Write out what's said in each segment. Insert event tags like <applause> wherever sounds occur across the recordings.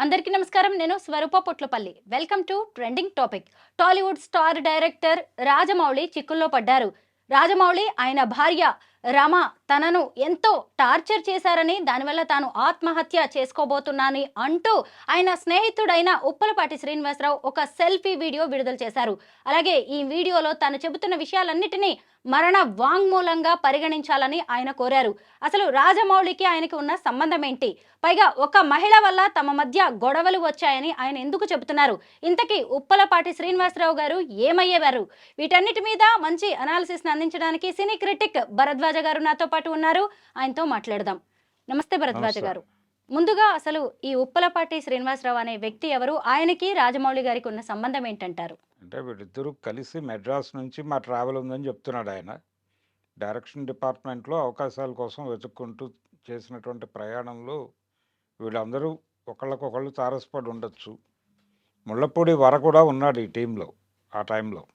అందరికీ నమస్కారం. నేను Swaroopa Potlapalli. Welcome to trending topic Tollywood star director Rajamouli చిక్కుల్లో పడ్డారు. రాజమౌళి ఆయన భార్య రమ తనను ఎంతో టార్చర్ చేశారని దానివల్ల తాను ఆత్మహత్య చేసుకోబోతున్నానని అంటూ ఆయన స్నేహితుడైన ఉప్పలపాటి శ్రీనివాసరావు ఒక సెల్ఫీ వీడియో విడుదల చేశారు. అలాగే ఈ వీడియోలో తాను చెబుతున్న విషయాలన్నిటినీ మరణ వాంగ్మూలంగా పరిగణించాలని ఆయన కోరారు. అసలు రాజమౌళికి ఆయనకి ఉన్న సంబంధం ఏంటి? పైగా ఒక మహిళ వల్ల తమ మధ్య గొడవలు వచ్చాయని ఆయన ఎందుకు చెబుతున్నారు? ఇంతకీ ఉప్పలపాటి శ్రీనివాసరావు గారు ఏమయ్యేవారు? వీటన్నిటి మీద మంచి అనాలిసిస్ అందించడానికి సినీ క్రిటిక్ భరద్వాజ్ గారు నాతో పాటు ఉన్నారు. ఆయనతో మాట్లాడదాం. నమస్తే భరద్వాజ. గారు. ముందుగా అసలు ఈ ఉప్పలపాటి శ్రీనివాసరావు అనే వ్యక్తి ఎవరు? ఆయనకి రాజమౌళి గారికి ఉన్న సంబంధం ఏంటంటారు? అంటే వీళ్ళిద్దరూ కలిసి మెడ్రాస్ నుంచి మా ట్రావెల్ ఉందని చెప్తున్నాడు ఆయన. డైరెక్షన్ డిపార్ట్మెంట్లో అవకాశాల కోసం వెతుక్కుంటూ చేసినటువంటి ప్రయాణంలో వీళ్ళందరూ ఒకళ్ళకొకళ్ళు తారసపడి ఉండొచ్చు. ముళ్ళపూడి వర కూడా ఉన్నాడు ఈ టీంలో ఆ టైంలో.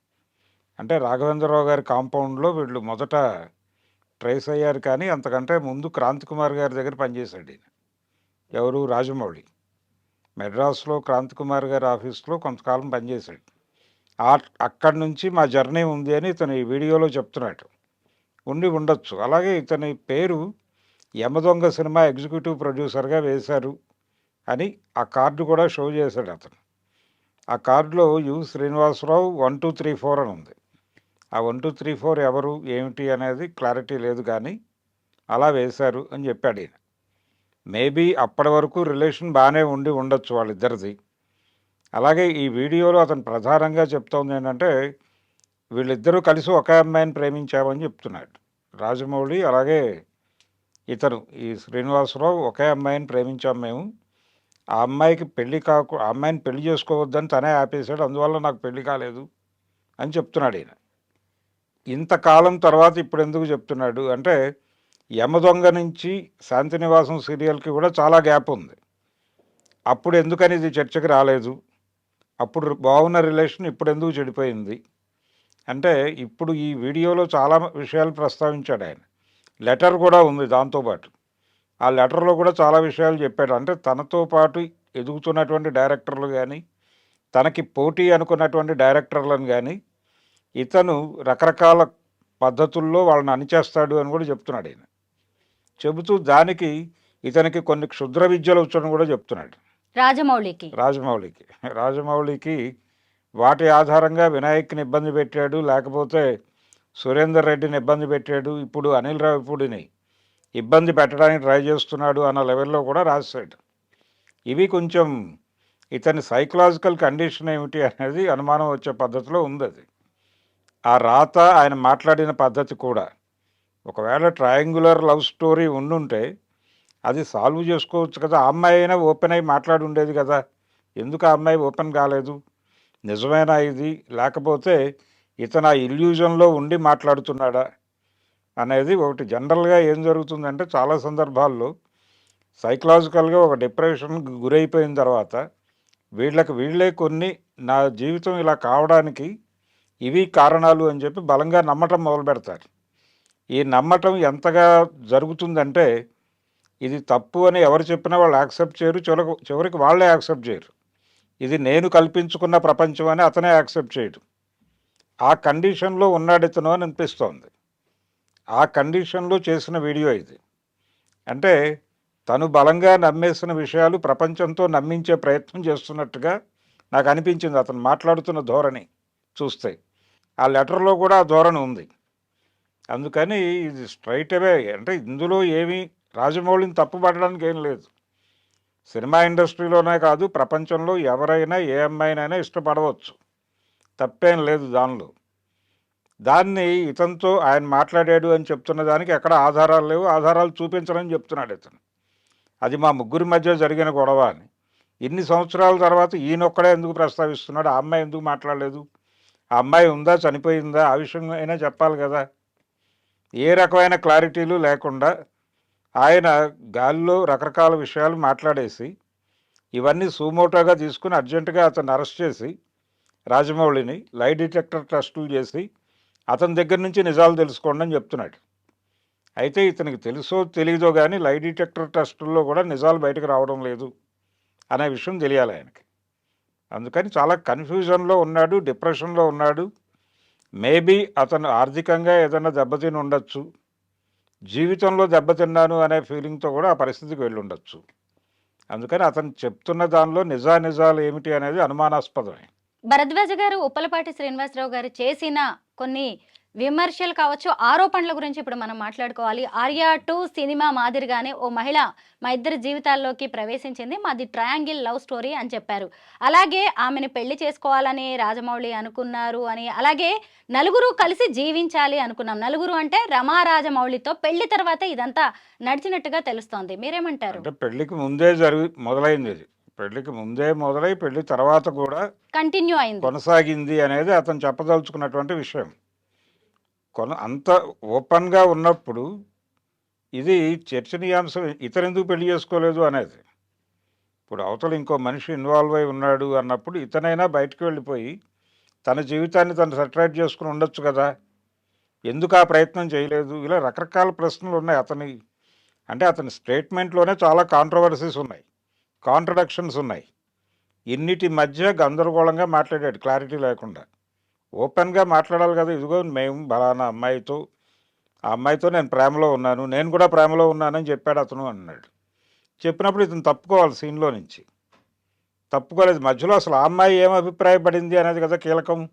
అంటే రాఘవేంద్రరావు గారి కాంపౌండ్లో వీళ్ళు మొదట ట్రేస్ అయ్యారు కానీ అంతకంటే ముందు క్రాంతి కుమార్ గారి దగ్గర పనిచేశాడు ఈయన. ఎవరు? రాజమౌళి. మెడ్రాస్లో క్రాంతి కుమార్ గారి ఆఫీస్లో కొంతకాలం పనిచేశాడు. ఆ అక్కడి నుంచి మా జర్నీ ఉంది అని ఇతను ఈ వీడియోలో చెప్తున్నాడు. ఉండి ఉండొచ్చు. అలాగే ఇతని పేరు యమదొంగ సినిమా ఎగ్జిక్యూటివ్ ప్రొడ్యూసర్గా వేశారు అని ఆ కార్డు కూడా షో చేశాడు అతను. ఆ కార్డులో U Srinivasarao one two three four అని ఉంది. ఆ వన్ టూ త్రీ ఫోర్ ఎవరు ఏమిటి అనేది క్లారిటీ లేదు కానీ అలా వేశారు అని చెప్పాడు ఈయన. మేబీ అప్పటి వరకు రిలేషన్ బాగానే ఉండి ఉండొచ్చు వాళ్ళిద్దరిది. అలాగే ఈ వీడియోలో అతను ప్రధానంగా చెప్తోంది ఏంటంటే వీళ్ళిద్దరూ కలిసి ఒకే అమ్మాయిని ప్రేమించామని చెప్తున్నాడు. రాజమౌళి అలాగే ఇతను ఈ శ్రీనివాసరావు ఒకే అమ్మాయిని ప్రేమించాం మేము. ఆ అమ్మాయికి పెళ్ళి కాకు ఆ అమ్మాయిని పెళ్ళి చేసుకోవద్దని తనే ఆపేశాడు అందువల్ల నాకు పెళ్ళి కాలేదు అని చెప్తున్నాడు ఈయన. ఇంతకాలం తర్వాత ఇప్పుడు ఎందుకు చెప్తున్నాడు? అంటే యమదొంగ నుంచి శాంతినివాసం సీరియల్కి కూడా చాలా గ్యాప్ ఉంది. అప్పుడు ఎందుకని ఇది చర్చకి రాలేదు? అప్పుడు బాగున్న రిలేషన్ ఇప్పుడు ఎందుకు చెడిపోయింది? అంటే ఇప్పుడు ఈ వీడియోలో చాలా విషయాలు ప్రస్తావించాడు ఆయన. లెటర్ కూడా ఉంది దాంతోపాటు ఆ లెటర్లో కూడా చాలా విషయాలు చెప్పాడు. అంటే తనతో పాటు ఎదుగుతున్నటువంటి డైరెక్టర్లు కానీ తనకి పోటీ అనుకున్నటువంటి డైరెక్టర్లను కానీ ఇతను రకరకాల పద్ధతుల్లో వాళ్ళని అణిచేస్తాడు అని కూడా చెప్తున్నాడు ఆయన చెబుతూ దానికి ఇతనికి కొన్ని క్షుద్ర విద్యలు వచ్చని కూడా చెప్తున్నాడు. రాజమౌళికి. రాజమౌళికి. రాజమౌళికి వాటి ఆధారంగా వినాయక్ని ఇబ్బంది పెట్టాడు లేకపోతే సురేందర్ రెడ్డిని ఇబ్బంది పెట్టాడు ఇప్పుడు అనిల్ రావిపూడిని ఇబ్బంది పెట్టడానికి ట్రై చేస్తున్నాడు అన్న లెవెల్లో కూడా రాశాడు. ఇవి కొంచెం ఇతని సైకలాజికల్ కండిషన్ ఏమిటి అనేది అనుమానం వచ్చే పద్ధతిలో ఉంది అది. ఆ రాత ఆయన మాట్లాడిన పద్ధతి కూడా. ఒకవేళ ట్రయాంగులర్ లవ్ స్టోరీ ఉండుంటే అది సాల్వ్ చేసుకోవచ్చు కదా. ఆ అమ్మాయి అయినా ఓపెన్ అయి మాట్లాడి ఉండేది కదా. ఎందుకు ఆ అమ్మాయి ఓపెన్ కాలేదు? నిజమైన ఇది? లేకపోతే ఇతను ఆ ఇల్యూజన్లో ఉండి మాట్లాడుతున్నాడా? అనేది ఒకటి జనరల్గా ఏం జరుగుతుందంటే చాలా సందర్భాల్లో సైకలాజికల్గా ఒక డిప్రెషన్కి గురైపోయిన తర్వాత వీళ్ళకి వీళ్ళే కొన్ని నా జీవితం ఇలా కావడానికి ఇవి కారణాలు అని చెప్పి బలంగా నమ్మటం మొదలు పెడతారు. ఈ నమ్మటం ఎంతగా జరుగుతుందంటే ఇది తప్పు అని ఎవరు చెప్పినా వాళ్ళు యాక్సెప్ట్ చేయరు. చివరికి చివరికి వాళ్ళే యాక్సెప్ట్ చేయరు. ఇది నేను కల్పించుకున్న ప్రపంచం అని అతనే యాక్సెప్ట్ చేయడు. ఆ కండిషన్లో ఉన్నాడు ఇతను అని అనిపిస్తోంది. ఆ కండిషన్లో చేసిన వీడియో ఇది. అంటే తను బలంగా నమ్మేసిన విషయాలు ప్రపంచంతో నమ్మించే ప్రయత్నం చేస్తున్నట్టుగా నాకు అనిపించింది అతను మాట్లాడుతున్న ధోరణి చూస్తే. ఆ లెటర్లో కూడా ఆ ధోరణి ఉంది. అందుకని ఇది స్ట్రైట్ అవే అంటే ఇందులో ఏమీ రాజమౌళిని తప్పుపడడానికి ఏం లేదు. సినిమా ఇండస్ట్రీలోనే కాదు ప్రపంచంలో ఎవరైనా ఏ అమ్మాయినైనా ఇష్టపడవచ్చు. తప్పేం లేదు దానిలో. దాన్ని ఇతనితో ఆయన మాట్లాడాడు అని చెప్తున్న దానికి ఎక్కడ ఆధారాలు లేవు. ఆధారాలు చూపించరని చెప్తున్నాడు ఇతను. అది మా ముగ్గురి మధ్య జరిగిన గొడవ అని. ఇన్ని సంవత్సరాల తర్వాత ఈయనొక్కడే ఎందుకు ప్రస్తావిస్తున్నాడు? ఆ అమ్మాయి ఎందుకు మాట్లాడలేదు? ఆ అమ్మాయి ఉందా చనిపోయిందా ఆ విషయం అయినా చెప్పాలి కదా. ఏ రకమైన క్లారిటీలు లేకుండా ఆయన గాల్లో రకరకాల విషయాలు మాట్లాడేసి ఇవన్నీ సూమోటోగా తీసుకుని అర్జెంటుగా అతను అరెస్ట్ చేసి రాజమౌళిని లై డిటెక్టర్ టెస్టులు చేసి అతని దగ్గర నుంచి నిజాలు తెలుసుకోండి అని చెప్తున్నాడు. అయితే ఇతనికి తెలుసో తెలియదో కానీ లై డిటెక్టర్ టెస్టుల్లో కూడా నిజాలు బయటకు రావడం లేదు అనే విషయం తెలియాలి ఆయనకి. అందుకని చాలా కన్ఫ్యూజన్లో ఉన్నాడు డిప్రెషన్లో ఉన్నాడు. మేబీ అతను ఆర్థికంగా ఏదైనా దెబ్బతిని ఉండొచ్చు. జీవితంలో దెబ్బతిన్నాను అనే ఫీలింగ్తో కూడా ఆ పరిస్థితికి వెళ్ళి ఉండొచ్చు అందుకని అతను చెప్తున్న దానిలో నిజానిజాలు ఏమిటి అనేది అనుమానాస్పదమే. భరద్వాజ గారు ఉప్పలపాటి శ్రీనివాసరావు గారు చేసిన కొన్ని విమర్శలు కావచ్చు ఆరోపణల గురించి ఇప్పుడు మనం మాట్లాడుకోవాలి. ఆర్యా టూ సినిమా మాదిరిగానే ఓ మహిళ మా ఇద్దరి జీవితాల్లోకి ప్రవేశించింది. మాది ట్రయాంగిల్ లవ్ స్టోరీ అని చెప్పారు. అలాగే ఆమెను పెళ్ళి చేసుకోవాలని రాజమౌళి అనుకున్నారు అని అలాగే నలుగురు కలిసి జీవించాలి అనుకున్నాం. నలుగురు అంటే రమా రాజమౌళితో పెళ్ళి తర్వాత ఇదంతా నడిచినట్టుగా తెలుస్తోంది. మీరేమంటారు? అంటే పెళ్ళికి ముందే జరిగి మొదలైంది పెళ్ళికి ముందే మొదలై పెళ్ళి తర్వాత కూడా కంటిన్యూ అయింది. కొనసాగింది అనేది అతను చెప్పదలుచుకున్నటువంటి విషయం. కొన అంత ఓపెన్గా ఉన్నప్పుడు ఇది చర్చనీయాంశం ఇతరెందుకు ఎందుకు పెళ్ళి చేసుకోలేదు అనేది. ఇప్పుడు అవతల ఇంకో మనిషి ఇన్వాల్వ్ అయి ఉన్నాడు అన్నప్పుడు ఇతనైనా బయటకు వెళ్ళిపోయి తన జీవితాన్ని తను సెటరేట్ చేసుకుని ఉండొచ్చు కదా. ఎందుకు ఆ ప్రయత్నం చేయలేదు? ఇలా రకరకాల ప్రశ్నలు ఉన్నాయి అతని అంటే అతని స్టేట్మెంట్లోనే చాలా కాంట్రవర్సీస్ ఉన్నాయి కాంట్రడక్షన్స్ ఉన్నాయి. ఇన్నిటి మధ్య గందరగోళంగా మాట్లాడాడు క్లారిటీ లేకుండా. ఓపెన్గా మాట్లాడాలి కదా ఇదిగో మేము బలానా అమ్మాయితో ఆ అమ్మాయితో నేను ప్రేమలో ఉన్నాను నేను కూడా ప్రేమలో ఉన్నానని చెప్పాడు అతను అన్నాడు. చెప్పినప్పుడు ఇతను తప్పుకోవాలి సీన్లో నుంచి. తప్పుకోలేదు. మధ్యలో అసలు ఆ అమ్మాయి ఏం అభిప్రాయపడింది అనేది కదా కీలకం.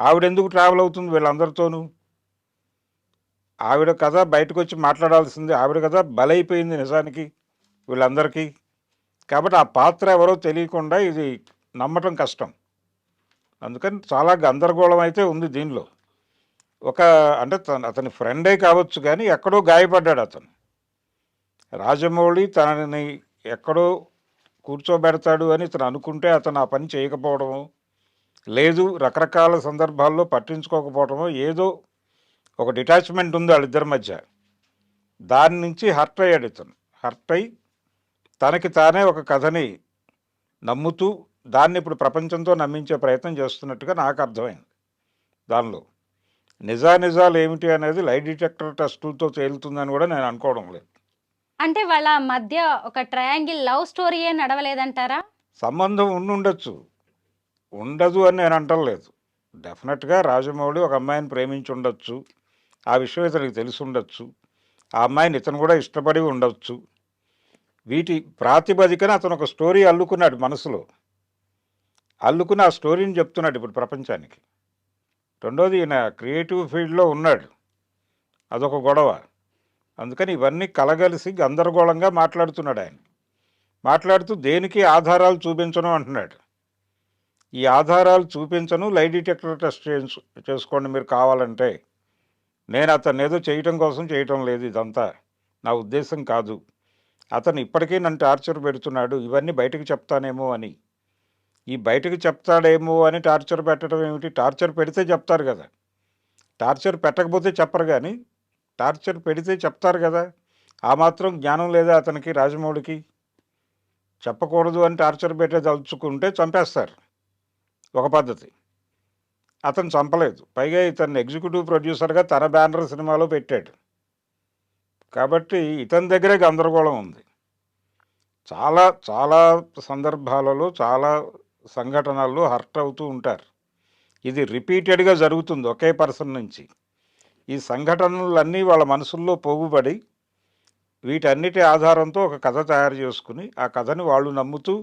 ఆవిడ ఎందుకు ట్రావెల్ అవుతుంది వీళ్ళందరితోనూ? ఆవిడ కథ బయటకు వచ్చి మాట్లాడాల్సింది ఆవిడ కథ బలైపోయింది నిజానికి వీళ్ళందరికీ. కాబట్టి ఆ పాత్ర ఎవరో తెలియకుండా ఇది నమ్మటం కష్టం. అందుకని చాలా గందరగోళం అయితే ఉంది దీనిలో. ఒక అంటే తన అతని ఫ్రెండే కావచ్చు కానీ ఎక్కడో గాయపడ్డాడు అతను. రాజమౌళి తనని ఎక్కడో కూర్చోబెడతాడు అని ఇతను అనుకుంటే అతను ఆ పని చేయకపోవడము లేదు రకరకాల సందర్భాల్లో పట్టించుకోకపోవడము ఏదో ఒక డిటాచ్మెంట్ ఉంది వాళ్ళిద్దరి మధ్య. దాని నుంచి హర్ట్ అయ్యాడు ఇతను. హర్ట్ అయి తనకి తానే ఒక కథని నమ్ముతూ దాన్ని ఇప్పుడు ప్రపంచంతో నమ్మించే ప్రయత్నం చేస్తున్నట్టుగా నాకు అర్థమైంది. దానిలో నిజానిజాలు ఏమిటి అనేది లై డిటెక్టర్ టెస్టులతో తేలుతుందని కూడా నేను అనుకోవడం లేదు. అంటే వాళ్ళ మధ్య ఒక ట్రయాంగిల్ లవ్ స్టోరీయే నడవలేదంటారా? సంబంధం ఉండి ఉండొచ్చు ఉండదు అని నేను అంటలేదు. డెఫినెట్గా రాజమౌళి ఒక అమ్మాయిని ప్రేమించి ఉండొచ్చు. ఆ విషయం ఇతనికి తెలిసి ఉండొచ్చు. ఆ అమ్మాయిని ఇతను కూడా ఇష్టపడి ఉండొచ్చు. వీటి ప్రాతిపదికన అతను ఒక స్టోరీ అల్లుకున్నాడు మనసులో. అల్లుకుని ఆ స్టోరీని చెప్తున్నాడు ఇప్పుడు ప్రపంచానికి. రెండోది ఈయన క్రియేటివ్ ఫీల్డ్లో ఉన్నాడు. అదొక గొడవ. అందుకని ఇవన్నీ కలగలిసి గందరగోళంగా మాట్లాడుతున్నాడు ఆయన. మాట్లాడుతూ దేనికి ఆధారాలు చూపించను అంటున్నాడు. ఈ ఆధారాలు చూపించను లై డిటెక్టర్ టెస్ట్ చేయించు చేసుకోండి మీరు కావాలంటే. నేను అతన్ని ఏదో చేయటం కోసం చేయటం లేదు ఇదంతా. నా ఉద్దేశం కాదు. అతను ఇప్పటికీ నన్ను టార్చర్ పెడుతున్నాడు. ఇవన్నీ బయటకు చెప్తానేమో అని. ఈ బయటకు చెప్తాడేమో అని టార్చర్ పెట్టడం ఏమిటి? టార్చర్ పెడితే చెప్తారు కదా. టార్చర్ పెట్టకపోతే చెప్పరు కానీ టార్చర్ పెడితే చెప్తారు కదా. ఆ మాత్రం జ్ఞానం లేదా అతనికి రాజమౌళికి? చెప్పకూడదు అని టార్చర్ పెట్టే తలుచుకుంటే చంపేస్తారు. ఒక పద్ధతి. అతను చంపలేదు. పైగా ఇతను ఎగ్జిక్యూటివ్ ప్రొడ్యూసర్గా తన బ్యానర్ సినిమాలో పెట్టాడు. కాబట్టి ఇతని దగ్గరే గందరగోళం ఉంది. చాలా చాలా సందర్భాలలో చాలా సంఘటనల్లో హర్ట్ అవుతూ ఉంటారు. ఇది రిపీటెడ్గా జరుగుతుంది ఒకే పర్సన్ నుంచి. ఈ సంఘటనలన్నీ వాళ్ళ మనసుల్లో పోగుబడి వీటన్నిటి ఆధారంతో ఒక కథ తయారు చేసుకుని ఆ కథని వాళ్ళు నమ్ముతూ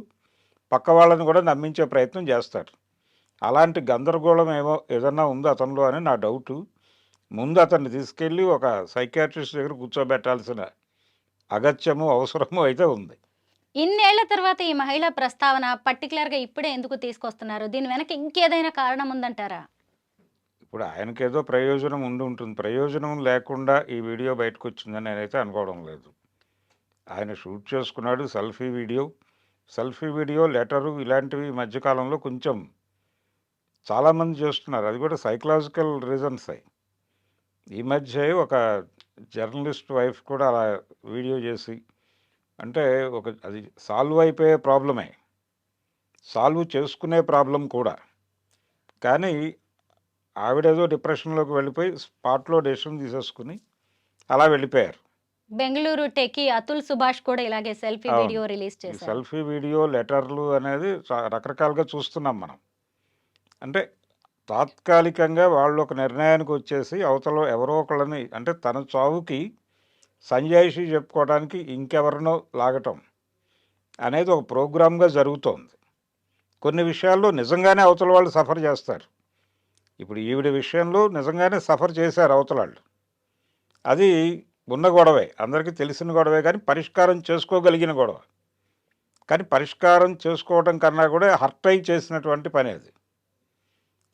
పక్క వాళ్ళని కూడా నమ్మించే ప్రయత్నం చేస్తారు. అలాంటి గందరగోళం ఏమో ఏదన్నా ఉందో అతనిలో అని నా డౌటు. ముందు అతన్ని తీసుకెళ్ళి ఒక సైకాట్రిస్ట్ దగ్గర కూర్చోబెట్టాల్సిన అగత్యము అవసరము అయితే ఉంది. ఇన్నేళ్ళ తర్వాత ఈ మహిళ ప్రస్తావన పర్టికులర్గా ఇప్పుడే ఎందుకు తీసుకొస్తున్నారు? దీని వెనక ఇంకేదైనా కారణం ఉందంటారా? ఇప్పుడు ఆయనకేదో ప్రయోజనం ఉండి ఉంటుంది. ప్రయోజనం లేకుండా ఈ వీడియో బయటకు వచ్చిందని నేనైతే అనుకోవడం లేదు. ఆయన షూట్ చేసుకున్నాడు selfie video. Selfie video letter ఇలాంటివి ఈ మధ్యకాలంలో కొంచెం చాలామంది చేస్తున్నారు. అది కూడా సైకలాజికల్ రీజన్స్ అయి ఈ మధ్య ఒక జర్నలిస్ట్ వైఫ్ కూడా అలా వీడియో చేసి అంటే ఒక అది సాల్వ్ అయిపోయే ప్రాబ్లమే సాల్వ్ చేసుకునే ప్రాబ్లం కూడా. కానీ ఆవిడేదో డిప్రెషన్లోకి వెళ్ళిపోయి స్పాట్లో డెసిషన్ తీసేసుకుని అలా వెళ్ళిపోయారు. బెంగళూరు టెకి అతుల్ సుభాష్ కూడా ఇలాగే సెల్ఫీ. వీడియో రిలీజ్ చేశారు. సెల్ఫీ వీడియో లెటర్లు అనేది రకరకాలుగా చూస్తున్నాం మనం. అంటే తాత్కాలికంగా వాళ్ళు ఒక నిర్ణయానికి వచ్చేసి అవతల ఎవరో ఒకళ్ళని అంటే తన చావుకి సంజాయిషి చెప్పుకోవడానికి ఇంకెవరినో లాగటం అనేది ఒక ప్రోగ్రామ్గా జరుగుతోంది. కొన్ని విషయాల్లో నిజంగానే అవతల వాళ్ళు సఫర్ చేస్తారు. ఇప్పుడు ఈవిడ విషయంలో నిజంగానే సఫర్ చేశారు అవతల వాళ్ళు అది ఉన్న గొడవే. అందరికీ తెలిసిన గొడవే కానీ పరిష్కారం చేసుకోగలిగిన గొడవ. కానీ పరిష్కారం చేసుకోవడం కన్నా కూడా హర్ట్ అయి చేసినటువంటి పని అది.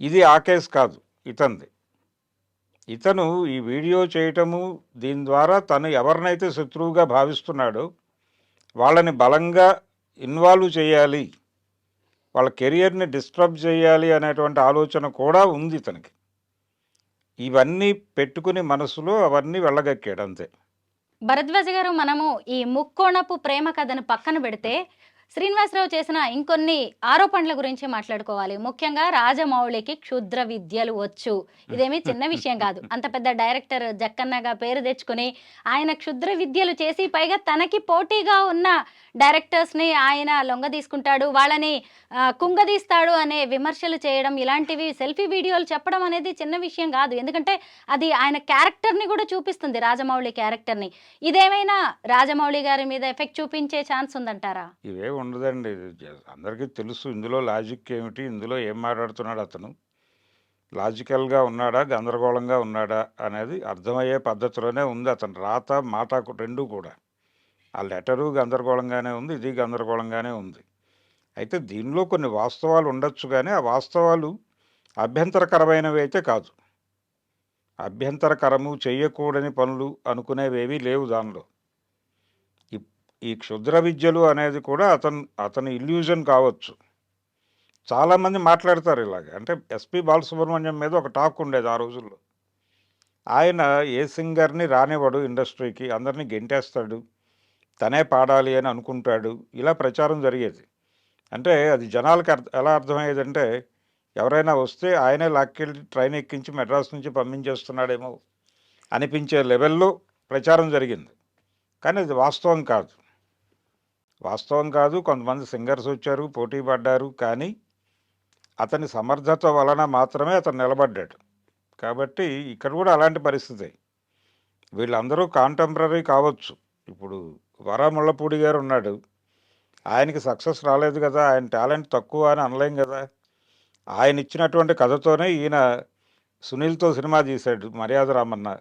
ఇది ఆ కేసు కాదు. ఇతంది. ఇతను ఈ వీడియో చేయటము దీని ద్వారా తను ఎవరినైతే శత్రువుగా భావిస్తున్నాడో వాళ్ళని బలంగా ఇన్వాల్వ్ చేయాలి వాళ్ళ కెరియర్ని డిస్టర్బ్ చేయాలి అనేటువంటి ఆలోచన కూడా ఉంది ఇతనికి ఇవన్నీ పెట్టుకుని మనసులో అవన్నీ వెళ్ళగక్కాడు అంతే. భరద్వాజ గారు మనము ఈ ముక్కోణపు ప్రేమ కథను పక్కన పెడితే శ్రీనివాసరావు చేసిన ఇంకొన్ని ఆరోపణల గురించి మాట్లాడుకోవాలి. ముఖ్యంగా రాజమౌళికి క్షుద్ర విద్యలు వచ్చు. ఇదేమీ చిన్న విషయం కాదు. అంత పెద్ద డైరెక్టర్ జక్కన్నగా పేరు తెచ్చుకుని ఆయన క్షుద్ర విద్యలు చేసి పైగా తనకి పోటీగా ఉన్న డైరెక్టర్స్ని ఆయన లొంగ తీసుకుంటాడు. వాళ్ళని కుంగదీస్తాడు అనే విమర్శలు చేయడం ఇలాంటివి సెల్ఫీ వీడియోలు చెప్పడం అనేది చిన్న విషయం కాదు. ఎందుకంటే అది ఆయన క్యారెక్టర్ని కూడా చూపిస్తుంది రాజమౌళి క్యారెక్టర్ని ఇదేమైనా రాజమౌళి గారి మీద ఎఫెక్ట్ చూపించే ఛాన్స్ ఉందంటారా? ఇవే ఉండదండి. అందరికీ తెలుసు ఇందులో లాజిక్ ఏమిటి ఇందులో ఏం మాట్లాడుతున్నాడు అతను లాజికల్గా ఉన్నాడా గందరగోళంగా ఉన్నాడా అనేది అర్థమయ్యే పద్ధతిలోనే ఉంది అతను. రాత మాట రెండు కూడా. ఆ లెటరు గందరగోళంగానే ఉంది ఇది గందరగోళంగానే ఉంది. అయితే దీనిలో కొన్ని వాస్తవాలు ఉండొచ్చు కానీ ఆ వాస్తవాలు అభ్యంతరకరమైనవి అయితే కాదు. అభ్యంతరకరము చేయకూడని పనులు అనుకునేవేవి లేవు దానిలో. ఈ- క్షుద్ర విద్యలు అనేది కూడా అతను అతని ఇల్యూజన్ కావచ్చు. చాలామంది మాట్లాడతారు ఇలాగ. అంటే ఎస్పి బాలసుబ్రహ్మణ్యం మీద ఒక టాక్ ఉండేది ఆ రోజుల్లో. ఆయన ఏ సింగర్ని రానివ్వడు ఇండస్ట్రీకి అందరినీ గెంటేస్తాడు తనే పాడాలి అని అనుకుంటాడు ఇలా ప్రచారం జరిగేది. అంటే అది జనాలకు అర్థ ఎలా అర్థమయ్యేదంటే ఎవరైనా వస్తే ఆయనే లాక్కెళ్ళి ట్రైన్ ఎక్కించి మెడ్రాస్ నుంచి పంపించేస్తున్నాడేమో అనిపించే లెవెల్లో ప్రచారం జరిగింది. కానీ అది వాస్తవం కాదు. వాస్తవం కాదు. కొంతమంది సింగర్స్ వచ్చారు పోటీ పడ్డారు కానీ అతని సమర్థత వలన మాత్రమే అతను నిలబడ్డాడు. కాబట్టి ఇక్కడ కూడా అలాంటి పరిస్థితి. వీళ్ళందరూ కాంటెంపరీ కావచ్చు. ఇప్పుడు వర ముళ్ళపూడి గారు ఉన్నాడు. ఆయనకి సక్సెస్ రాలేదు కదా ఆయన టాలెంట్ తక్కువ అని అనలేం కదా. ఆయన ఇచ్చినటువంటి కథతోనే ఈయన సునీల్తో సినిమా తీశాడు మర్యాద రామన్న.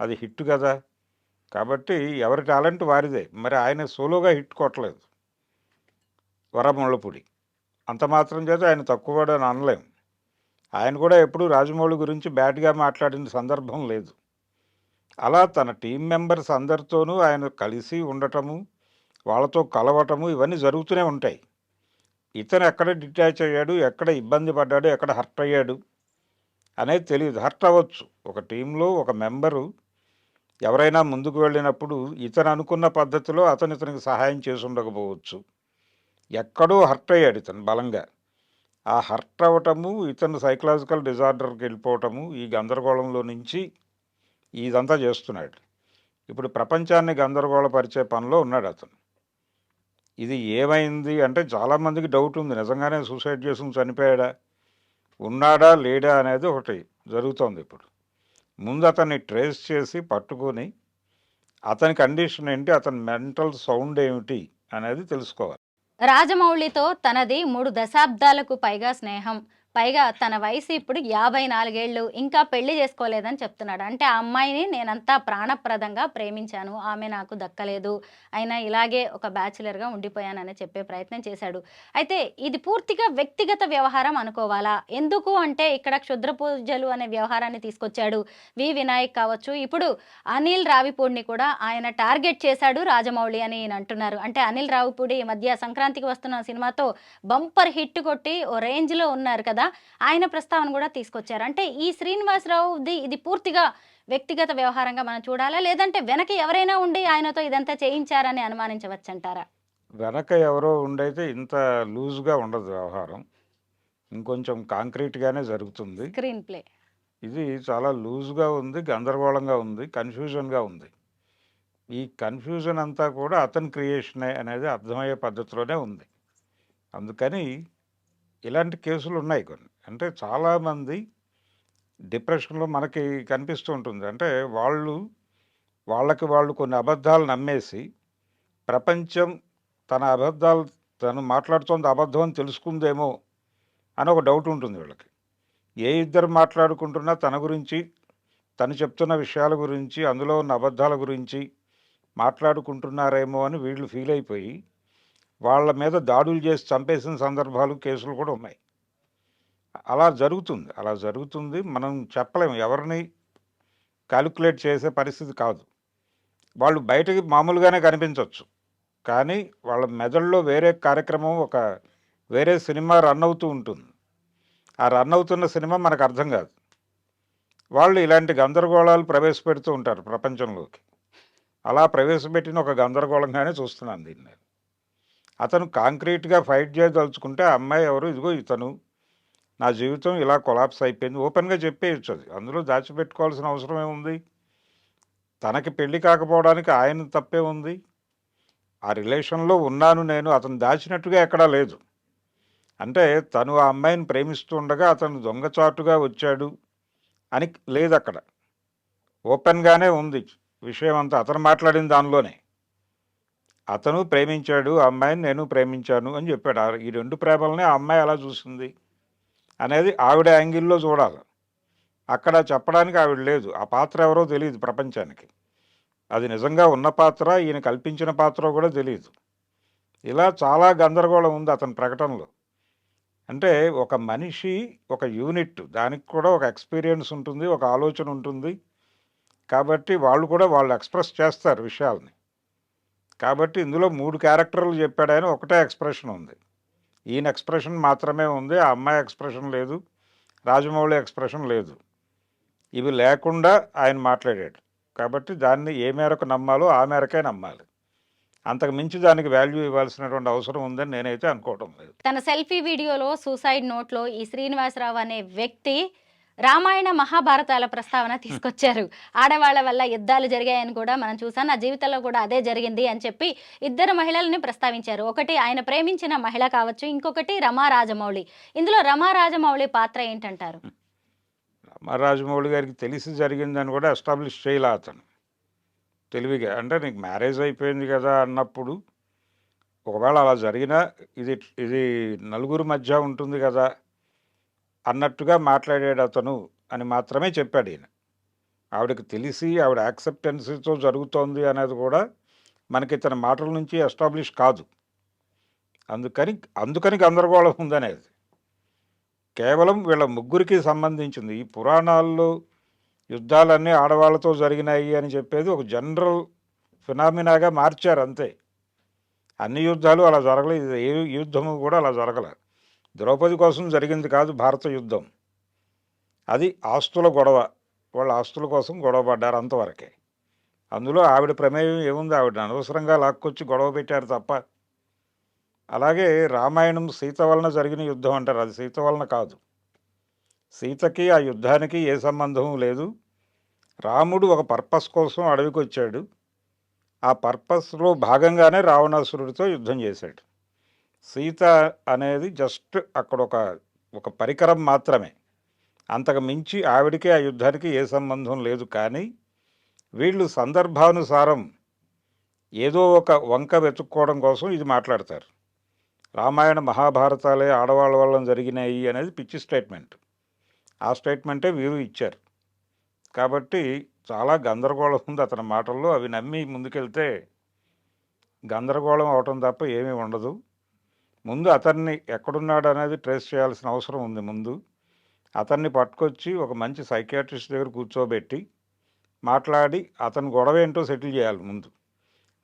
అది హిట్ కదా. కాబట్టి ఎవరి టాలెంట్ వారిదే. మరి ఆయన సోలోగా హిట్ కొట్టలేదు. వరముళ్ళపూడి అంత మాత్రం చేత ఆయన తక్కువ అని అనలేం. ఆయన కూడా ఎప్పుడూ రాజమౌళి గురించి బ్యాడ్గా మాట్లాడిన సందర్భం లేదు. అలా తన టీం మెంబర్స్ అందరితోనూ ఆయన కలిసి ఉండటము వాళ్ళతో కలవటము ఇవన్నీ జరుగుతూనే ఉంటాయి. ఇతను ఎక్కడ డిటాచ్ అయ్యాడు ఎక్కడ ఇబ్బంది పడ్డాడు ఎక్కడ హర్ట్ అయ్యాడు అనేది తెలియదు హర్ట్ అవ్వచ్చు. ఒక టీంలో ఒక మెంబరు ఎవరైనా ముందుకు వెళ్ళినప్పుడు ఇతను అనుకున్న పద్ధతిలో అతను ఇతనికి సహాయం చేసి ఉండకపోవచ్చు. ఎక్కడో హర్ట్ అయ్యాడు ఇతను బలంగా. ఆ హర్ట్ అవ్వటము ఇతను సైకలాజికల్ డిజార్డర్కి వెళ్ళిపోవటము ఈ గందరగోళంలో నుంచి ఇదంతా చేస్తున్నాడు. ఇప్పుడు ప్రపంచాన్ని గందరగోళపరిచే పనిలో ఉన్నాడు అతను. ఇది ఏమైంది అంటే చాలామందికి డౌట్ ఉంది. నిజంగానే సూసైడ్ చేసుకుని చనిపోయాడా? ఉన్నాడా? లేడా? అనేది ఒకటి జరుగుతోంది ఇప్పుడు. ముందు అతన్ని ట్రేస్ చేసి పట్టుకొని అతని కండిషన్ ఏంటి అతని మెంటల్ సౌండ్ ఏమిటి అనేది తెలుసుకోవాలి. రాజమౌళితో తనది మూడు దశాబ్దాలకు పైగా స్నేహం. పైగా తన వయసు ఇప్పుడు యాభై నాలుగేళ్ళు ఇంకా పెళ్ళి చేసుకోలేదని చెప్తున్నాడు. అంటే ఆ అమ్మాయిని నేనంతా ప్రాణప్రదంగా ప్రేమించాను ఆమె నాకు దక్కలేదు అయినా ఇలాగే ఒక బ్యాచులర్గా ఉండిపోయానని చెప్పే ప్రయత్నం చేశాడు. అయితే ఇది పూర్తిగా వ్యక్తిగత వ్యవహారం అనుకోవాలా? ఎందుకు అంటే ఇక్కడ క్షుద్ర పూజలు అనే వ్యవహారాన్ని తీసుకొచ్చాడు వి. వినాయక్ కావచ్చు. ఇప్పుడు అనిల్ రావిపూడిని కూడా ఆయన టార్గెట్ చేశాడు రాజమౌళి అని ఈయన అంటున్నారు. అంటే అనిల్ రావిపూడి ఈ మధ్య సంక్రాంతికి వస్తున్న సినిమాతో బంపర్ హిట్ కొట్టి ఓ రేంజ్లో ఉన్నారు కదా. ఆయన ప్రస్తావన కూడా తీసుకొచ్చారు. అంటే ఈ శ్రీనివాసరావుది ఇది పూర్తిగా వ్యక్తిగత వ్యవహారంగా మనం చూడాలా? లేదంటే వెనక ఎవరైనా ఉండి ఆయనతో ఇదంతా చేయించారని అనుమానించవచ్చంటారా? వెనక ఎవరో ఉండైతే ఇంత లూజ్గా ఉండదు వ్యవహారం. ఇంకొంచెం కాంక్రీట్గానే జరుగుతుంది. Screenplay. ఇది చాలా లూజ్గా ఉంది గందరగోళంగా ఉంది కన్ఫ్యూజన్గా ఉంది. ఈ కన్ఫ్యూజన్ అంతా కూడా అతని క్రియేషనే అనేది అర్థమయ్యే పద్ధతిలోనే ఉంది. అందుకని ఇలాంటి కేసులు ఉన్నాయి కొన్ని. అంటే చాలామంది డిప్రెషన్లో మనకి కనిపిస్తూ ఉంటుంది. అంటే వాళ్ళు వాళ్ళకి వాళ్ళు కొన్ని అబద్ధాలు నమ్మేసి ప్రపంచం తన అబద్ధాలు తను మాట్లాడుతోంది అబద్ధం అని తెలుసుకుందేమో అని ఒక డౌట్ ఉంటుంది వీళ్ళకి. ఏ ఇద్దరు మాట్లాడుకుంటున్నా తన గురించి తను చెప్తున్న విషయాల గురించి అందులో ఉన్న అబద్ధాల గురించి మాట్లాడుకుంటున్నారేమో అని వీళ్ళు ఫీల్ అయిపోయి వాళ్ళ మీద దాడులు చేసి చంపేసిన సందర్భాలు కేసులు కూడా ఉన్నాయి. అలా జరుగుతుంది. అలా జరుగుతుంది. మనం చెప్పలేము. ఎవరిని క్యాలిక్యులేట్ చేసే పరిస్థితి కాదు. వాళ్ళు బయటకి మామూలుగానే కనిపించవచ్చు కానీ వాళ్ళ మెదడులో వేరే కార్యక్రమం ఒక వేరే సినిమా రన్ అవుతూ ఉంటుంది. ఆ రన్ అవుతున్న సినిమా మనకు అర్థం కాదు. వాళ్ళు ఇలాంటి గందరగోళాలు ప్రవేశపెడుతూ ఉంటారు ప్రపంచంలోకి. అలా ప్రవేశపెట్టిన ఒక గందరగోళంగానే చూస్తున్నాను దీన్ని నేను. అతను కాంక్రీట్గా ఫైట్ చేయదలుచుకుంటే ఆ అమ్మాయి ఎవరు? ఇదిగో ఇతను. నా జీవితం ఇలా కొలాప్స్ అయిపోయింది. ఓపెన్గా చెప్పేయచ్చు అది. అందులో దాచిపెట్టుకోవాల్సిన అవసరం ఏముంది? తనకి పెళ్ళి కాకపోవడానికి ఆయన తప్పే ఉంది. ఆ రిలేషన్లో ఉన్నాను నేను. అతను దాచినట్టుగా ఎక్కడా లేదు. అంటే తను ఆ అమ్మాయిని ప్రేమిస్తూ ఉండగా అతను దొంగచాటుగా వచ్చాడు అని లేదు అక్కడ ఓపెన్గానే ఉంది విషయం అంతా అతను మాట్లాడిన దానిలోనే. అతను ప్రేమించాడు ఆ అమ్మాయిని నేను ప్రేమించాను అని చెప్పాడు. ఆ- ఈ రెండు ప్రేమల్ని ఆ అమ్మాయి ఎలా చూసింది అనేది ఆవిడ యాంగిల్లో చూడాలి. అక్కడ చెప్పడానికి ఆవిడ లేదు. ఆ పాత్ర ఎవరో తెలియదు ప్రపంచానికి. అది నిజంగా ఉన్న పాత్ర ఈయన కల్పించిన పాత్ర కూడా తెలియదు. ఇలా చాలా గందరగోళం ఉంది అతని ప్రకటనలో. అంటే ఒక మనిషి ఒక యూనిట్ దానికి కూడా ఒక ఎక్స్పీరియన్స్ ఉంటుంది ఒక ఆలోచన ఉంటుంది. కాబట్టి వాళ్ళు కూడా వాళ్ళు ఎక్స్ప్రెస్ చేస్తారు విషయాల్ని. కాబట్టి ఇందులో మూడు క్యారెక్టర్లు చెప్పాడని ఒకటే ఎక్స్ప్రెషన్ ఉంది. ఈయన ఎక్స్ప్రెషన్ మాత్రమే ఉంది ఆ అమ్మాయి ఎక్స్ప్రెషన్ లేదు రాజమౌళి ఎక్స్ప్రెషన్ లేదు. ఇవి లేకుండా ఆయన మాట్లాడాడు. కాబట్టి దాన్ని ఏ మేరకు నమ్మాలో ఆ మేరకే నమ్మాలి. అంతకు మించి దానికి వాల్యూ ఇవ్వాల్సినటువంటి అవసరం ఉందని నేనైతే అనుకోవడం లేదు. తన సెల్ఫీ వీడియోలో సూసైడ్ నోట్లో ఈ శ్రీనివాసరావు అనే వ్యక్తి రామాయణ మహాభారతాల ప్రస్తావన తీసుకొచ్చారు. ఆడవాళ్ళ వల్ల యుద్ధాలు జరిగాయని కూడా మనం చూసాం. నా జీవితంలో కూడా అదే జరిగింది అని చెప్పి ఇద్దరు మహిళల్ని ప్రస్తావించారు. ఒకటి ఆయన ప్రేమించిన మహిళ కావచ్చు ఇంకొకటి రమా రాజమౌళి. ఇందులో రమా రాజమౌళి పాత్ర ఏంటంటారు? రాజమౌళి గారికి తెలిసి జరిగిందని కూడా ఎస్టాబ్లిష్ చేయాల అతను. తెలివిగా అంటే నీకు మ్యారేజ్ అయిపోయింది కదా అన్నప్పుడు ఒకవేళ అలా జరిగినా ఇది ఇది నలుగురు మధ్య ఉంటుంది కదా. అన్నట్టుగా మాట్లాడాడు అతను అని మాత్రమే చెప్పాడు ఈయన. ఆవిడకి తెలిసి ఆవిడ యాక్సెప్టెన్సీతో జరుగుతోంది అనేది కూడా మనకి తన మాటల నుంచి ఎస్టాబ్లిష్ కాదు. అందుకని అందుకని గందరగోళం ఉందనేది. కేవలం వీళ్ళ ముగ్గురికి సంబంధించింది. ఈ పురాణాల్లో యుద్ధాలన్నీ ఆడవాళ్ళతో జరిగినాయి అని చెప్పేది ఒక జనరల్ ఫినామినాగా మార్చారు అంతే. అన్ని యుద్ధాలు అలా జరగలేదు. ఏ యుద్ధము కూడా అలా జరగలేదు. ద్రౌపది కోసం జరిగింది కాదు భారత యుద్ధం. అది ఆస్తుల గొడవ. వాళ్ళ ఆస్తుల కోసం గొడవ పడ్డారు అంతవరకే. అందులో ఆవిడ ప్రమేయం ఏముంది? ఆవిడ అనవసరంగా లాక్కొచ్చి గొడవ పెట్టారు తప్ప. అలాగే రామాయణం సీత వలన జరిగిన యుద్ధం అంటారు. అది సీత వలన కాదు. సీతకి ఆ యుద్ధానికి ఏ సంబంధం లేదు. రాముడు ఒక పర్పస్ కోసం అడవికి వచ్చాడు ఆ పర్పస్లో భాగంగానే రావణాసురుడితో యుద్ధం చేశాడు. సీత అనేది జస్ట్ అక్కడ ఒక ఒక పరికరం మాత్రమే. అంతకు మించి ఆవిడికి ఆ యుద్ధానికి ఏ సంబంధం లేదు. కానీ వీళ్ళు సందర్భానుసారం ఏదో ఒక వంక వెతుక్కోవడం కోసం ఇది మాట్లాడతారు. రామాయణ మహాభారతాలే ఆడవాళ్ళ వల్ల జరిగినాయి అనేది పిచ్చి స్టేట్మెంట్. ఆ స్టేట్మెంటే వీరు ఇచ్చారు. కాబట్టి చాలా గందరగోళం ఉంది అతని మాటల్లో. అవి నమ్మి ముందుకెళ్తే గందరగోళం అవటం తప్ప ఏమీ ఉండదు. ముందు అతన్ని ఎక్కడున్నాడు అనేది ట్రేస్ చేయాల్సిన అవసరం ఉంది ముందు. అతన్ని పట్టుకొచ్చి ఒక మంచి సైకియాట్రిస్ట్ దగ్గర కూర్చోబెట్టి మాట్లాడి అతని గొడవ ఏంటో సెటిల్ చేయాలి ముందు.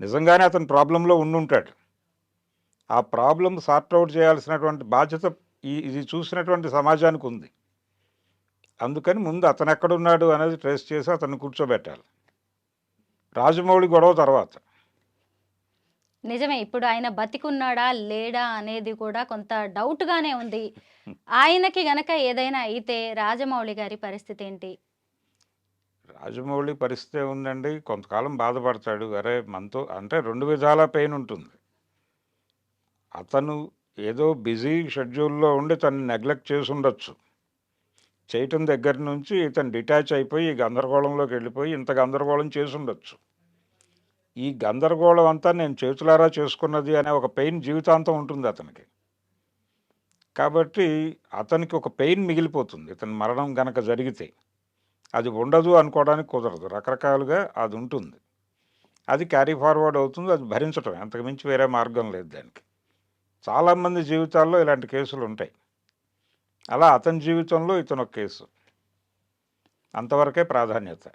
నిజంగానే అతను ప్రాబ్లంలో ఉండుంటాడు. ఆ ప్రాబ్లం సార్ట్అవుట్ చేయాల్సినటువంటి బాధ్యత ఈ ఇది చూసినటువంటి సమాజానికి ఉంది. అందుకని ముందు అతను ఎక్కడున్నాడు అనేది ట్రేస్ చేసి అతన్ని కూర్చోబెట్టాలి. రాజమౌళి గొడవ తర్వాత. నిజమే ఇప్పుడు ఆయన బతికున్నాడా లేడా అనేది కూడా కొంత డౌట్ గానే ఉంది. <laughs> ఆయనకి గనక ఏదైనా అయితే రాజమౌళి గారి పరిస్థితి ఏంటి? రాజమౌళి పరిస్థితి ఉందండి. కొంతకాలం బాధపడతాడు. అరే మనతో అంటే రెండు విధాల పెయిన్ ఉంటుంది. అతను ఏదో బిజీ షెడ్యూల్లో ఉండి తను నెగ్లెక్ట్ చేసి ఉండొచ్చు. చేయటం దగ్గర నుంచి ఇతను డిటాచ్ అయిపోయి గందరగోళంలోకి వెళ్ళిపోయి ఇంత గందరగోళం చేసి ఉండొచ్చు. ఈ గందరగోళం అంతా నేను చేతులారా చేసుకున్నది అనే ఒక పెయిన్ జీవితాంతం ఉంటుంది అతనికి. కాబట్టి అతనికి ఒక పెయిన్ మిగిలిపోతుంది. ఇతని మరణం గనక జరిగితే అది ఉండదు అనుకోవడానికి కుదరదు. రకరకాలుగా అది ఉంటుంది. అది క్యారీ ఫార్వర్డ్ అవుతుంది. అది భరించటం అంతకుమించి వేరే మార్గం లేదు దానికి. చాలామంది జీవితాల్లో ఇలాంటి కేసులు ఉంటాయి. అలా అతని జీవితంలో ఇతను ఒక కేసు. అంతవరకే ప్రాధాన్యత.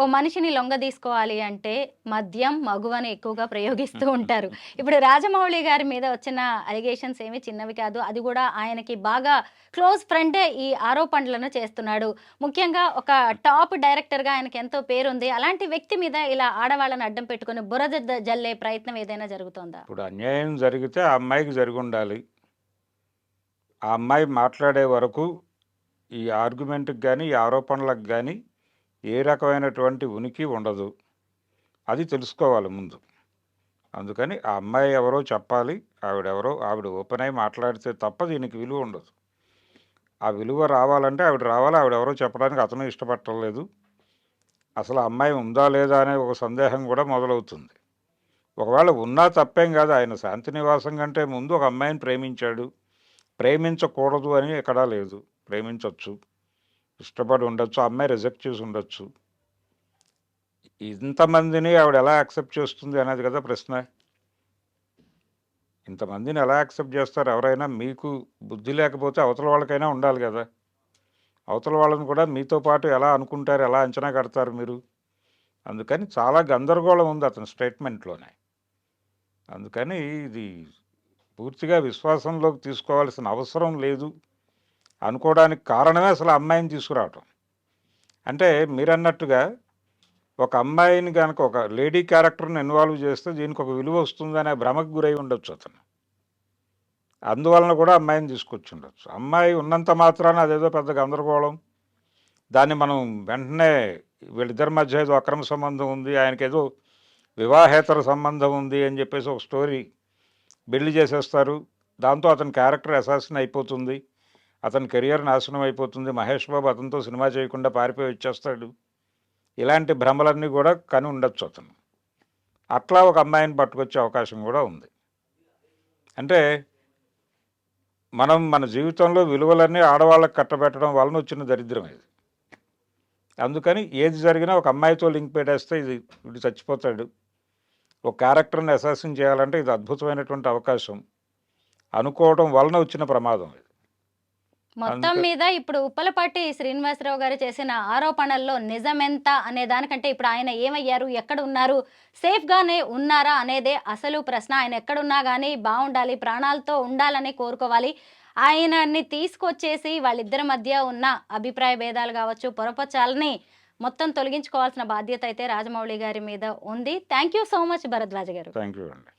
ఓ మనిషిని లొంగ తీసుకోవాలి అంటే మద్యం మగువని ఎక్కువగా ప్రయోగిస్తూ <laughs> ఉంటారు. ఇప్పుడు రాజమౌళి గారి మీద వచ్చిన అలిగేషన్స్ ఏమి చిన్నవి కాదు. అది కూడా ఆయనకి బాగా క్లోజ్ ఫ్రెండే ఈ ఆరోపణలను చేస్తున్నాడు. ముఖ్యంగా ఒక టాప్ డైరెక్టర్గా ఆయనకి ఎంతో పేరుంది. అలాంటి వ్యక్తి మీద ఇలా ఆడవాళ్ళని అడ్డం పెట్టుకుని బురద జల్లే ప్రయత్నం ఏదైనా జరుగుతోందా? ఇప్పుడు అన్యాయం జరిగితే ఆ అమ్మాయికి జరిగి ఉండాలి ఆ అమ్మాయి మాట్లాడే వరకు ఈ ఆర్గ్యుమెంట్కి కానీ ఈ ఆరోపణలకు కానీ ఏ రకమైనటువంటి ఉనికి ఉండదు. అది తెలుసుకోవాలి ముందు. అందుకని ఆ అమ్మాయి ఎవరో చెప్పాలి ఆవిడెవరో ఆవిడ ఓపెన్ అయి మాట్లాడితే తప్ప దీనికి విలువ ఉండదు. ఆ విలువ రావాలంటే ఆవిడ రావాలి ఆవిడెవరో చెప్పడానికి అతను ఇష్టపడలేదు అసలు అమ్మాయి ఉందా లేదా అనే ఒక సందేహం కూడా మొదలవుతుంది. ఒకవేళ ఉన్నా తప్పేం కాదు ఆయన శాంతి నివాసం కంటే ముందు ఒక అమ్మాయిని ప్రేమించాడు. ప్రేమించకూడదు అని ఎక్కడా లేదు. ప్రేమించవచ్చు ఇష్టపడి ఉండొచ్చు ఆ అమ్మాయి రిజెక్ట్ చేసి ఉండొచ్చు. ఇంతమందిని ఆవిడ ఎలా యాక్సెప్ట్ చేస్తుంది అనేది కదా ప్రశ్న. ఇంతమందిని ఎలా యాక్సెప్ట్ చేస్తారు? ఎవరైనా మీకు బుద్ధి లేకపోతే అవతల వాళ్ళకైనా ఉండాలి కదా. అవతల వాళ్ళని కూడా మీతో పాటు ఎలా అనుకుంటారు ఎలా అంచనా కడతారు మీరు? అందుకని చాలా గందరగోళం ఉంది అతని స్టేట్మెంట్లోనే అందుకని ఇది పూర్తిగా విశ్వాసంలోకి తీసుకోవాల్సిన అవసరం లేదు. అనుకోవడానికి కారణమే అసలు అమ్మాయిని తీసుకురావటం. అంటే మీరన్నట్టుగా ఒక అమ్మాయిని కనుక ఒక లేడీ క్యారెక్టర్ని ఇన్వాల్వ్ చేస్తే దీనికి ఒక విలువ వస్తుందనే భ్రమకు గురై ఉండొచ్చు అతను. అందువలన కూడా అమ్మాయిని తీసుకొచ్చి ఉండొచ్చు. అమ్మాయి ఉన్నంత మాత్రాన అదేదో పెద్ద గందరగోళం. దాన్ని మనం వెంటనే వీళ్ళిద్దరి మధ్య ఏదో అక్రమ సంబంధం ఉంది ఆయనకి ఏదో వివాహేతర సంబంధం ఉంది అని చెప్పేసి ఒక స్టోరీ బిల్డ్ చేసేస్తారు. దాంతో అతని క్యారెక్టర్ అసాసిన్ అయిపోతుంది. అతని కెరియర్ నాశనం అయిపోతుంది. మహేష్ బాబు అతనితో సినిమా చేయకుండా పారిపోయి వచ్చేస్తాడు. ఇలాంటి భ్రమలన్నీ కూడా కని ఉండొచ్చు అతను. అట్లా ఒక అమ్మాయిని పట్టుకొచ్చే అవకాశం కూడా ఉంది. అంటే మనం మన జీవితంలో విలువలన్నీ ఆడవాళ్ళకి కట్టబెట్టడం వలన వచ్చిన దరిద్రం ఇది. అందుకని ఏది జరిగినా ఒక అమ్మాయితో లింక్ పెట్టేస్తే ఇది వీడు చచ్చిపోతాడు. ఒక క్యారెక్టర్ని అసాసిన్ చేయాలంటే ఇది అద్భుతమైనటువంటి అవకాశం. అనుకోవడం వలన వచ్చిన ప్రమాదం ఇది. మొత్తం మీద ఇప్పుడు ఉప్పలపాటి శ్రీనివాసరావు గారు చేసిన ఆరోపణల్లో నిజమెంత అనే దానికంటే ఇప్పుడు ఆయన ఏమయ్యారు? ఎక్కడ ఉన్నారు? సేఫ్ గానే ఉన్నారా అనేదే అసలు ప్రశ్న. ఆయన ఎక్కడున్నా కానీ బాగుండాలి ప్రాణాలతో ఉండాలని కోరుకోవాలి. ఆయనని తీసుకొచ్చేసి వాళ్ళిద్దరి మధ్య ఉన్న అభిప్రాయ భేదాలు కావచ్చు పొరపచాలని మొత్తం తొలగించుకోవాల్సిన బాధ్యత అయితే రాజమౌళి గారి మీద ఉంది. Thank you so much Bharadwaja garu. Thank you అండి.